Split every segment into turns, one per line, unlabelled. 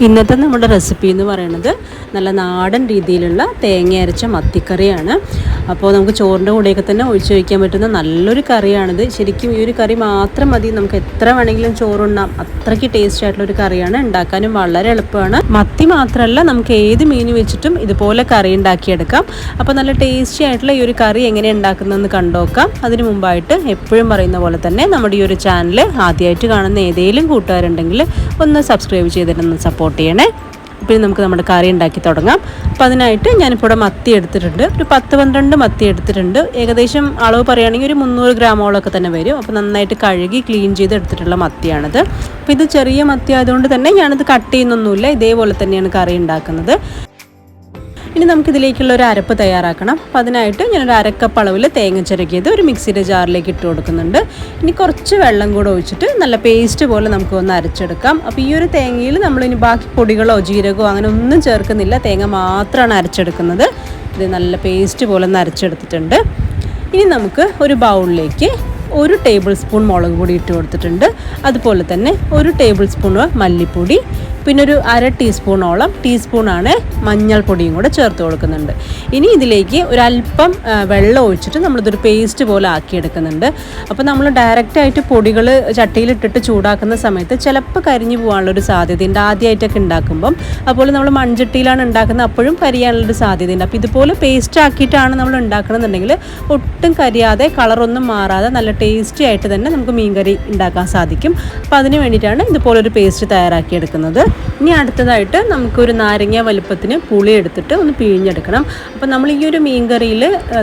ഇന്നത്തെ നമ്മുടെ റെസിപ്പി എന്ന് പറയുന്നത് നല്ല നാടൻ രീതിയിലുള്ള തേങ്ങ അരച്ച മത്തിക്കറിയാണ്. അപ്പോൾ നമുക്ക് ചോറിന്റെ കൂടെയൊക്കെ തന്നെ ഒഴിച്ച് വയ്ക്കാൻ പറ്റുന്ന നല്ലൊരു കറിയാണിത്. ശരിക്കും ഈ ഒരു കറി മാത്രം മതി. നമുക്ക് എത്ര വേണമെങ്കിലും ചോറുണ്ണാം. അത്രയ്ക്ക് ടേസ്റ്റ് ആയിട്ടുള്ള ഒരു കറിയാണ്. ഉണ്ടാക്കാനും വളരെ എളുപ്പമാണ്. മത്തി മാത്രമല്ല നമുക്ക് ഏത് മീൻ വെച്ചിട്ടും ഇതുപോലെ കറി ഉണ്ടാക്കിയെടുക്കാം. അപ്പോൾ നല്ല ടേസ്റ്റി ആയിട്ടുള്ള ഈ ഒരു കറി എങ്ങനെ ഉണ്ടാക്കുന്നതെന്ന് കണ്ടോക്കാം. അതിന് മുമ്പായിട്ട് എപ്പോഴും പറയുന്ന പോലെ തന്നെ നമ്മുടെ ഈ ഒരു ചാനൽ ആദ്യമായിട്ട് കാണുന്ന ഏതെങ്കിലും കൂട്ടുകാരുണ്ടെങ്കിൽ ഒന്ന് സബ്സ്ക്രൈബ് ചെയ്തിട്ടൊന്ന് സപ്പോർട്ട് ചെയ്യണേ. പിന്നെ നമുക്ക് നമ്മുടെ കറി ഉണ്ടാക്കി തുടങ്ങാം. അപ്പോൾ അതിനായിട്ട് ഞാനിപ്പോൾ ഇവിടെ മത്തി എടുത്തിട്ടുണ്ട്. ഒരു പത്ത് പന്ത്രണ്ട് മത്തി എടുത്തിട്ടുണ്ട്. ഏകദേശം അളവ് പറയുകയാണെങ്കിൽ ഒരു മുന്നൂറ് ഗ്രാമോളൊക്കെ തന്നെ വരും. അപ്പോൾ നന്നായിട്ട് കഴുകി ക്ലീൻ ചെയ്ത് എടുത്തിട്ടുള്ള മത്തിയാണിത്. അപ്പോൾ ഇത് ചെറിയ മത്തി ആയതുകൊണ്ട് തന്നെ ഞാനിത് കട്ട് ചെയ്യുന്നൊന്നുമില്ല. ഇതേപോലെ തന്നെയാണ് കറി ഉണ്ടാക്കുന്നത്. ഇനി നമുക്കിതിലേക്കുള്ള ഒരു അരപ്പ് തയ്യാറാക്കണം. അപ്പം അതിനായിട്ട് ഞാനൊരു അരക്കപ്പ് അളവിൽ തേങ്ങ ചിരക്കിയത് ഒരു മിക്സിയുടെ ജാറിലേക്ക് ഇട്ട് കൊടുക്കുന്നുണ്ട്. ഇനി കുറച്ച് വെള്ളം കൂടെ ഒഴിച്ചിട്ട് നല്ല പേസ്റ്റ് പോലെ നമുക്ക് ഒന്ന് അരച്ചെടുക്കാം. അപ്പോൾ ഈ ഒരു തേങ്ങയിൽ നമ്മൾ ഇനി ബാക്കി പൊടികളോ ജീരകമോ അങ്ങനെ ഒന്നും ചേർക്കുന്നില്ല. തേങ്ങ മാത്രമാണ് അരച്ചെടുക്കുന്നത്. ഇത് നല്ല പേസ്റ്റ് പോലെ ഒന്ന് അരച്ചെടുത്തിട്ടുണ്ട്. ഇനി നമുക്ക് ഒരു ബൗളിലേക്ക് ഒരു ടേബിൾ സ്പൂൺ മുളക് പൊടി ഇട്ട് കൊടുത്തിട്ടുണ്ട്. അതുപോലെ തന്നെ ഒരു ടേബിൾ സ്പൂൺ മല്ലിപ്പൊടി പിന്നെ ഒരു അര ടീസ്പൂണോളം ടീസ്പൂണാണ് മഞ്ഞൾപ്പൊടിയും കൂടെ ചേർത്ത് കൊടുക്കുന്നുണ്ട്. ഇനി ഇതിലേക്ക് ഒരല്പം വെള്ളം ഒഴിച്ചിട്ട് നമ്മളിതൊരു പേസ്റ്റ് പോലെ ആക്കിയെടുക്കുന്നുണ്ട്. അപ്പോൾ നമ്മൾ ഡയറക്റ്റായിട്ട് പൊടികൾ ചട്ടിയിലിട്ടിട്ട് ചൂടാക്കുന്ന സമയത്ത് ചിലപ്പോൾ കരിഞ്ഞു പോകാനുള്ളൊരു സാധ്യതയുണ്ട്. ആദ്യമായിട്ടൊക്കെ ഉണ്ടാക്കുമ്പം അപ്പോൾ നമ്മൾ മൺചട്ടിയിലാണ് ഉണ്ടാക്കുന്നത് അപ്പോഴും കരിയാനുള്ളൊരു സാധ്യതയുണ്ട്. അപ്പോൾ ഇതുപോലെ പേസ്റ്റ് ആക്കിയിട്ടാണ് നമ്മൾ ഉണ്ടാക്കണമെന്നുണ്ടെങ്കിൽ ഒട്ടും കരിയാതെ കളറൊന്നും മാറാതെ നല്ല ടേസ്റ്റി ആയിട്ട് തന്നെ നമുക്ക് മീൻകറി ഉണ്ടാക്കാൻ സാധിക്കും. അപ്പോൾ അതിന് വേണ്ടിയിട്ടാണ് ഇതുപോലൊരു പേസ്റ്റ് തയ്യാറാക്കിയെടുക്കുന്നത്. ഇനി അടുത്തതായിട്ട് നമുക്കൊരു നാരങ്ങ വലുപ്പത്തിന് പുളി എടുത്തിട്ട് ഒന്ന് പിഴിഞ്ഞെടുക്കണം. അപ്പോൾ നമ്മൾ ഈ ഒരു മീൻകറിയിൽ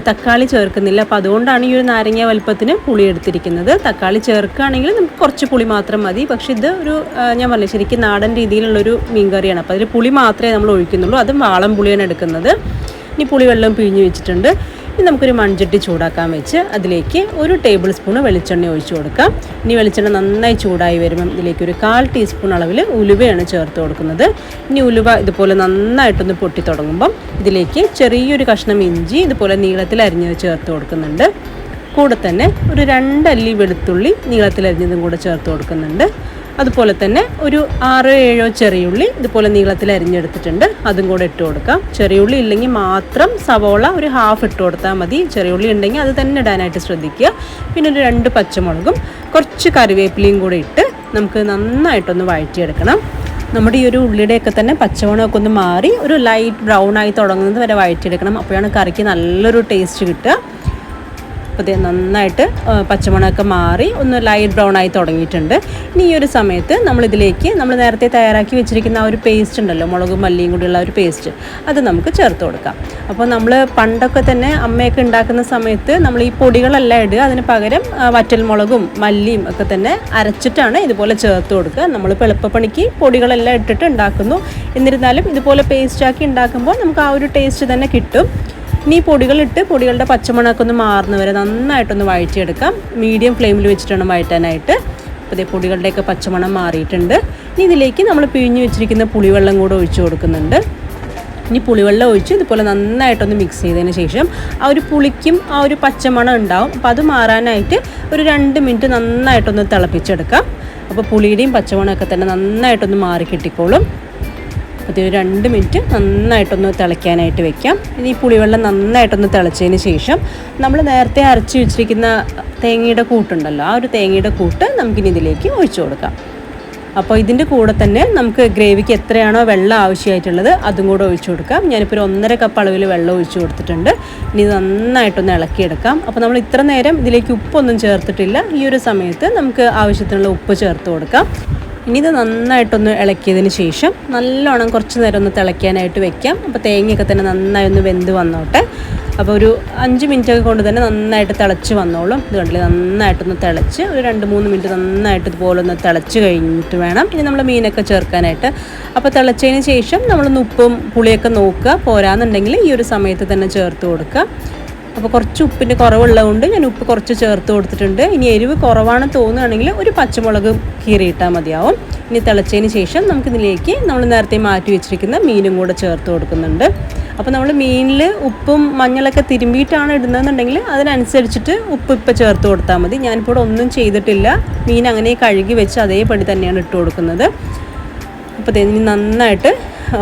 തക്കാളി ചേർക്കുന്നില്ല. അപ്പോൾ അതുകൊണ്ടാണ് ഈ ഒരു നാരങ്ങ വലുപ്പത്തിന് പുളി എടുത്തിരിക്കുന്നത്. തക്കാളി ചേർക്കുകയാണെങ്കിൽ നമുക്ക് കുറച്ച് പുളി മാത്രം മതി. പക്ഷേ ഇത് ഒരു ഞാൻ പറഞ്ഞു ശരിക്കും നാടൻ രീതിയിലുള്ളൊരു മീൻകറിയാണ്. അപ്പോൾ അതിൽ പുളി മാത്രമേ നമ്മൾ ഒഴിക്കുന്നുള്ളൂ. അതും വാളം പുളിയാണ് എടുക്കുന്നത്. ഇനി പുളി വെള്ളം പിഴിഞ്ഞ് വെച്ചിട്ടുണ്ട്. ഇനി നമുക്കൊരു മൺചട്ടി ചൂടാക്കാൻ വെച്ച് അതിലേക്ക് ഒരു ടേബിൾ സ്പൂൺ വെളിച്ചെണ്ണ ഒഴിച്ചു കൊടുക്കാം. ഇനി വെളിച്ചെണ്ണ നന്നായി ചൂടായി വരുമ്പം ഇതിലേക്ക് ഒരു കാൽ ടീസ്പൂൺ അളവിൽ ഉലുവയാണ് ചേർത്ത് കൊടുക്കുന്നത്. ഇനി ഉലുവ ഇതുപോലെ നന്നായിട്ടൊന്ന് പൊട്ടി തുടങ്ങുമ്പം ഇതിലേക്ക് ചെറിയൊരു കഷ്ണം ഇഞ്ചി ഇതുപോലെ നീളത്തിൽ അരിഞ്ഞത് ചേർത്ത് കൊടുക്കുന്നുണ്ട്. കൂടെ തന്നെ ഒരു രണ്ടല്ലി വെളുത്തുള്ളി നീളത്തിൽ അരിഞ്ഞതും കൂടെ ചേർത്ത് കൊടുക്കുന്നുണ്ട്. അതുപോലെ തന്നെ ഒരു ആറോ ഏഴോ ചെറിയുള്ളി ഇതുപോലെ നീളത്തിൽ അരിഞ്ഞെടുത്തിട്ടുണ്ട്. അതും കൂടെ ഇട്ട് കൊടുക്കാം. ചെറിയുള്ളി ഇല്ലെങ്കിൽ മാത്രം സവോള ഒരു ഹാഫ് ഇട്ട് കൊടുത്താൽ മതി. ചെറിയുള്ളി ഉണ്ടെങ്കിൽ അത് തന്നെ ഇടാനായിട്ട് ശ്രദ്ധിക്കുക. പിന്നെ ഒരു രണ്ട് പച്ചമുളകും കുറച്ച് കറിവേപ്പിലയും കൂടെ ഇട്ട് നമുക്ക് നന്നായിട്ടൊന്ന് വഴറ്റിയെടുക്കണം. നമ്മുടെ ഈ ഒരു ഉള്ളിയുടെയൊക്കെ തന്നെ പച്ചമുളകൊക്കെ ഒന്ന് മാറി ഒരു ലൈറ്റ് ബ്രൗൺ ആയി തുടങ്ങുന്നത് വരെ വഴറ്റിയെടുക്കണം. അപ്പോഴാണ് കറിക്ക് നല്ലൊരു ടേസ്റ്റ് കിട്ടുക. അപ്പോൾ നന്നായിട്ട് പച്ചമുളകൊക്കെ മാറി ഒന്ന് ലൈറ്റ് ബ്രൗൺ ആയി തുടങ്ങിയിട്ടുണ്ട്. ഇനി ഈ ഒരു സമയത്ത് നമ്മളിതിലേക്ക് നമ്മൾ നേരത്തെ തയ്യാറാക്കി വെച്ചിരിക്കുന്ന ആ ഒരു പേസ്റ്റ് ഉണ്ടല്ലോ മുളകും മല്ലിയും കൂടിയുള്ള ഒരു പേസ്റ്റ് അത് നമുക്ക് ചേർത്ത് കൊടുക്കാം. അപ്പോൾ നമ്മൾ പണ്ടൊക്കെ തന്നെ അമ്മയൊക്കെ ഉണ്ടാക്കുന്ന സമയത്ത് നമ്മൾ ഈ പൊടികളെല്ലാം ഇടുക. അതിന് പകരം വറ്റൽ മുളകും മല്ലിയും ഒക്കെ തന്നെ അരച്ചിട്ടാണ് ഇതുപോലെ ചേർത്ത് കൊടുക്കുക. നമ്മൾ എളുപ്പപ്പണിക്ക് പൊടികളെല്ലാം ഇട്ടിട്ട് ഉണ്ടാക്കുന്നു. എന്നിരുന്നാലും ഇതുപോലെ പേസ്റ്റാക്കി ഉണ്ടാക്കുമ്പോൾ നമുക്ക് ആ ഒരു ടേസ്റ്റ് തന്നെ കിട്ടും. ഇനി പൊടികളിട്ട് പൊടികളുടെ പച്ചമണമൊക്കെ ഒന്ന് മാറുന്ന വരെ നന്നായിട്ടൊന്ന് വഴറ്റിയെടുക്കാം. മീഡിയം ഫ്ലെയിമിൽ വെച്ചിട്ടാണ് വഴറ്റാനായിട്ട്. അപ്പോൾ ഇതേ പൊടികളുടെയൊക്കെ പച്ചമണം മാറിയിട്ടുണ്ട്. ഇനി ഇതിലേക്ക് നമ്മൾ പിഴിഞ്ഞ് വെച്ചിരിക്കുന്ന പുളിവെള്ളം കൂടെ ഒഴിച്ച് കൊടുക്കുന്നുണ്ട്. ഇനി പുളിവെള്ളം ഒഴിച്ച് ഇതുപോലെ നന്നായിട്ടൊന്ന് മിക്സ് ചെയ്തതിന് ശേഷം ആ ഒരു പുളിക്കും ആ ഒരു പച്ചമണം ഉണ്ടാവും. അപ്പോൾ അത് മാറാനായിട്ട് ഒരു രണ്ട് മിനിറ്റ് നന്നായിട്ടൊന്ന് തിളപ്പിച്ചെടുക്കാം. അപ്പോൾ പുളിയുടെയും പച്ചമണമൊക്കെ തന്നെ നന്നായിട്ടൊന്ന് മാറി കിട്ടിക്കോളും. ഒരു രണ്ട് മിനിറ്റ് നന്നായിട്ടൊന്ന് തിളയ്ക്കാനായിട്ട് വെക്കാം. ഇനി ഈ പുളിവെള്ളം നന്നായിട്ടൊന്ന് തിളച്ചതിന് ശേഷം നമ്മൾ നേരത്തെ അരച്ച് വെച്ചിരിക്കുന്ന തേങ്ങയുടെ കൂട്ടുണ്ടല്ലോ ആ ഒരു തേങ്ങയുടെ കൂട്ട് നമുക്കിനി ഇതിലേക്ക് ഒഴിച്ചു കൊടുക്കാം. അപ്പോൾ ഇതിന്റെ കൂടെ തന്നെ നമുക്ക് ഗ്രേവിക്ക് എത്രയാണോ വെള്ളം ആവശ്യമായിട്ടുള്ളത് അതും കൂടെ ഒഴിച്ചു കൊടുക്കാം. ഞാനിപ്പോൾ ഒരു ഒന്നര കപ്പ് അളവിൽ വെള്ളം ഒഴിച്ചു കൊടുത്തിട്ടുണ്ട്. ഇനി നന്നായിട്ടൊന്ന് ഇളക്കിയെടുക്കാം. അപ്പോൾ നമ്മൾ ഇത്ര നേരം ഇതിലേക്ക് ഉപ്പൊന്നും ചേർത്തിട്ടില്ല. ഈ ഒരു സമയത്ത് നമുക്ക് ആവശ്യത്തിനുള്ള ഉപ്പ് ചേർത്ത് കൊടുക്കാം. ഇനി ഇത് നന്നായിട്ടൊന്ന് ഇളക്കിയതിന് ശേഷം നല്ലോണം കുറച്ച് നേരം ഒന്ന് തിളയ്ക്കാനായിട്ട് വെക്കാം. അപ്പോൾ തേങ്ങയൊക്കെ തന്നെ നന്നായി ഒന്ന് വെന്ത് വന്നോട്ടെ. അപ്പോൾ ഒരു അഞ്ച് മിനിറ്റ് ഒക്കെ കൊണ്ട് തന്നെ നന്നായിട്ട് തിളച്ച് വന്നോളും. ഇത് കണ്ടില്ലേ? നന്നായിട്ടൊന്ന് തിളച്ച് ഒരു രണ്ട് മൂന്ന് മിനിറ്റ് നന്നായിട്ട് ഇതുപോലെ ഒന്ന് തിളച്ച് കഴിഞ്ഞിട്ട് വേണം. ഇനി നമ്മൾ മീനൊക്കെ ചേർക്കാനായിട്ട്. അപ്പോൾ തിളച്ചതിന് ശേഷം നമ്മൾ ഉപ്പും പുളിയൊക്കെ നോക്കുക. പോരാന്നുണ്ടെങ്കിൽ ഈ ഒരു സമയത്ത് തന്നെ ചേർത്ത് കൊടുക്കുക. അപ്പോൾ കുറച്ച് ഉപ്പിന്റെ കുറവുള്ളതുകൊണ്ട് ഞാൻ ഉപ്പ് കുറച്ച് ചേർത്ത് കൊടുത്തിട്ടുണ്ട്. ഇനി എരിവ് കുറവാണെന്ന് തോന്നുകയാണെങ്കിൽ ഒരു പച്ചമുളക് കീറിയിട്ടാൽ മതിയാവും. ഇനി തിളച്ചതിന് ശേഷം നമുക്കിതിലേക്ക് നമ്മൾ നേരത്തെ മാറ്റി വെച്ചിരിക്കുന്ന മീനും കൂടെ ചേർത്ത് കൊടുക്കുന്നുണ്ട്. അപ്പോൾ നമ്മൾ മീനിൽ ഉപ്പും മഞ്ഞളൊക്കെ തിരുമ്പിയിട്ടാണ് ഇടുന്നതെന്നുണ്ടെങ്കിൽ അതിനനുസരിച്ചിട്ട് ഉപ്പ് ഇപ്പം ചേർത്ത് കൊടുത്താൽ മതി. ഞാനിപ്പോൾ ഒന്നും ചെയ്തിട്ടില്ല. മീൻ അങ്ങനെ കഴുകി വെച്ച് അതേപടി തന്നെയാണ് ഇട്ട് കൊടുക്കുന്നത്. അപ്പോൾ ഇനി നന്നായിട്ട്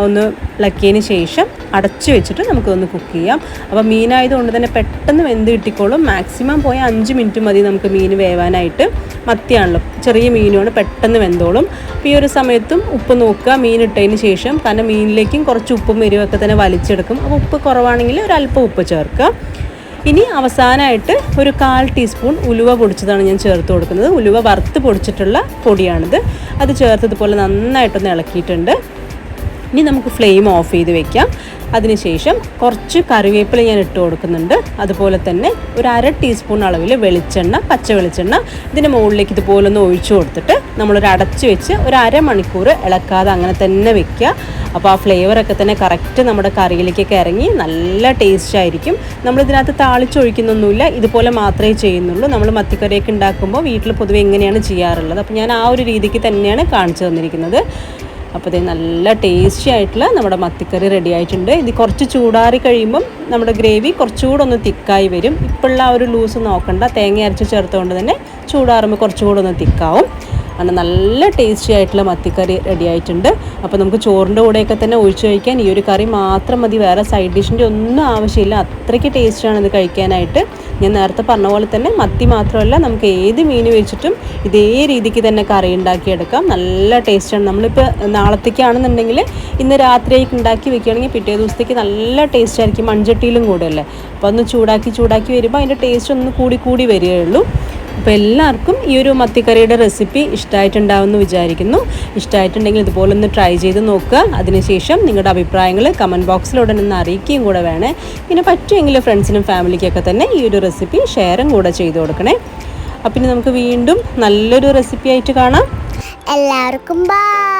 ഒന്ന് ഇളക്കിയതിന് ശേഷം അടച്ചു വെച്ചിട്ട് നമുക്കൊന്ന് കുക്ക് ചെയ്യാം. അപ്പോൾ മീനായതുകൊണ്ട് തന്നെ പെട്ടെന്ന് വെന്ത് കിട്ടിക്കോളും. മാക്സിമം പോയ അഞ്ച് മിനിറ്റ് മതി നമുക്ക് മീൻ വേവാനായിട്ട്. മത്തിയാണല്ലോ ചെറിയ മീനുമാണ് പെട്ടെന്ന് വെന്തോളും. അപ്പോൾ ഈ ഒരു സമയത്തും ഉപ്പ് നോക്കുക മീൻ ഇട്ടതിന് ശേഷം കാരണം മീനിലേക്കും കുറച്ച് ഉപ്പും എരിവൊക്കെ തന്നെ വലിച്ചെടുക്കും. അപ്പോൾ ഉപ്പ് കുറവാണെങ്കിൽ ഒരല്പം ഉപ്പ് ചേർക്കുക. ഇനി അവസാനമായിട്ട് ഒരു കാൽ ടീസ്പൂൺ ഉലുവ പൊടിച്ചതാണ് ഞാൻ ചേർത്ത് കൊടുക്കുന്നത്. ഉലുവ വറുത്ത് പൊടിച്ചിട്ടുള്ള പൊടിയാണിത്. അത് ചേർത്തതുപോലെ നന്നായിട്ടൊന്ന് ഇളക്കിയിട്ടുണ്ട്. ഇനി നമുക്ക് ഫ്ലെയിം ഓഫ് ചെയ്ത് വെക്കാം. അതിനുശേഷം കുറച്ച് കറിവേപ്പില ഞാൻ ഇട്ട് കൊടുക്കുന്നുണ്ട്. അതുപോലെ തന്നെ ഒരു അര ടീസ്പൂൺ അളവിൽ വെളിച്ചെണ്ണ പച്ച വെളിച്ചെണ്ണ ഇതിന്റെ മുകളിലേക്ക് ഇതുപോലെ ഒന്ന് ഒഴിച്ചു കൊടുത്തിട്ട് നമ്മളൊരു അടച്ച് വെച്ച് ഒരു അരമണിക്കൂർ ഇളക്കാതെ അങ്ങനെ തന്നെ വെക്കുക. അപ്പോൾ ആ ഫ്ലേവറൊക്കെ തന്നെ കറക്റ്റ് നമ്മുടെ കറിയിലേക്കൊക്കെ ഇറങ്ങി നല്ല ടേസ്റ്റ് ആയിരിക്കും. നമ്മളിതിനകത്ത് താളിച്ചൊഴിക്കുന്നൊന്നുമില്ല. ഇതുപോലെ മാത്രമേ ചെയ്യുന്നുള്ളൂ. നമ്മൾ മത്തിക്കറിയൊക്കെ ഉണ്ടാക്കുമ്പോൾ വീട്ടിൽ പൊതുവെ എങ്ങനെയാണ് ചെയ്യാറുള്ളത്? അപ്പോൾ ഞാൻ ആ ഒരു രീതിക്ക് തന്നെയാണ് കാണിച്ചു തന്നിരിക്കുന്നത്. അപ്പോൾ ഇത് നല്ല ടേസ്റ്റി ആയിട്ടുള്ള നമ്മുടെ മത്തിക്കറി റെഡി ആയിട്ടുണ്ട്. ഇത് കുറച്ച് ചൂടാറി കഴിയുമ്പം നമ്മുടെ ഗ്രേവി കുറച്ചുകൂടെ ഒന്ന് തിക്കായി വരും. ഇപ്പോഴുള്ള ആ ഒരു ലൂസ് നോക്കണ്ട. തേങ്ങ അരച്ച് ചേർത്തുകൊണ്ട് തന്നെ ചൂടാറുമ്പോൾ കുറച്ചുകൂടെ ഒന്ന് തിക്കാവും. അങ്ങനെ നല്ല ടേസ്റ്റി ആയിട്ടുള്ള മത്തിക്കറി റെഡി ആയിട്ടുണ്ട്. അപ്പോൾ നമുക്ക് ചോറിന്റെ കൂടെയൊക്കെ തന്നെ ഒഴിച്ചു കഴിക്കാൻ ഈ ഒരു കറി മാത്രം മതി. വേറെ സൈഡ് ഡിഷിന്റെ ഒന്നും ആവശ്യമില്ല. അത്രയ്ക്ക് ടേസ്റ്റാണ് ഇത് കഴിക്കാനായിട്ട്. ഞാൻ നേരത്തെ പറഞ്ഞ പോലെ തന്നെ മത്തി മാത്രമല്ല നമുക്ക് ഏത് മീൻ വെച്ചിട്ടും ഇതേ രീതിക്ക് തന്നെ കറി ഉണ്ടാക്കിയെടുക്കാം. നല്ല ടേസ്റ്റാണ് നമ്മളിപ്പോൾ നാളത്തേക്കാണെന്നുണ്ടെങ്കിൽ ഇന്ന് രാത്രിയേക്ക് ഉണ്ടാക്കി വെക്കുകയാണെങ്കിൽ പിറ്റേ ദിവസത്തേക്ക് നല്ല ടേസ്റ്റ് ആയിരിക്കും മൺചട്ടിയിലും കൂടെ അല്ലേ അപ്പോൾ ഒന്ന് ചൂടാക്കി ചൂടാക്കി വരുമ്പോൾ അതിന്റെ ടേസ്റ്റ് ഒന്ന് കൂടി കൂടി വരികയുള്ളൂ. അപ്പോൾ എല്ലാവർക്കും ഈ ഒരു മത്തിക്കറിയുടെ റെസിപ്പി ഇഷ്ടമായിട്ടുണ്ടാവുമെന്ന് വിചാരിക്കുന്നു. ഇഷ്ടമായിട്ടുണ്ടെങ്കിൽ ഇതുപോലെ ഒന്ന് ട്രൈ ചെയ്ത് നോക്കുക. അതിനുശേഷം നിങ്ങളുടെ അഭിപ്രായങ്ങൾ കമന്റ് ബോക്സിലൂടെ നിന്ന് അറിയിക്കുകയും കൂടെ വേണേ. പിന്നെ പറ്റുമെങ്കിൽ ഫ്രണ്ട്സിനും ഫാമിലിക്കൊക്കെ തന്നെ ഈ ഒരു റെസിപ്പി ഷെയറും കൂടെ ചെയ്ത് കൊടുക്കണേ. അപ്പം പിന്നെ നമുക്ക് വീണ്ടും നല്ലൊരു റെസിപ്പി ആയിട്ട് കാണാം.
എല്ലാവർക്കും ബൈ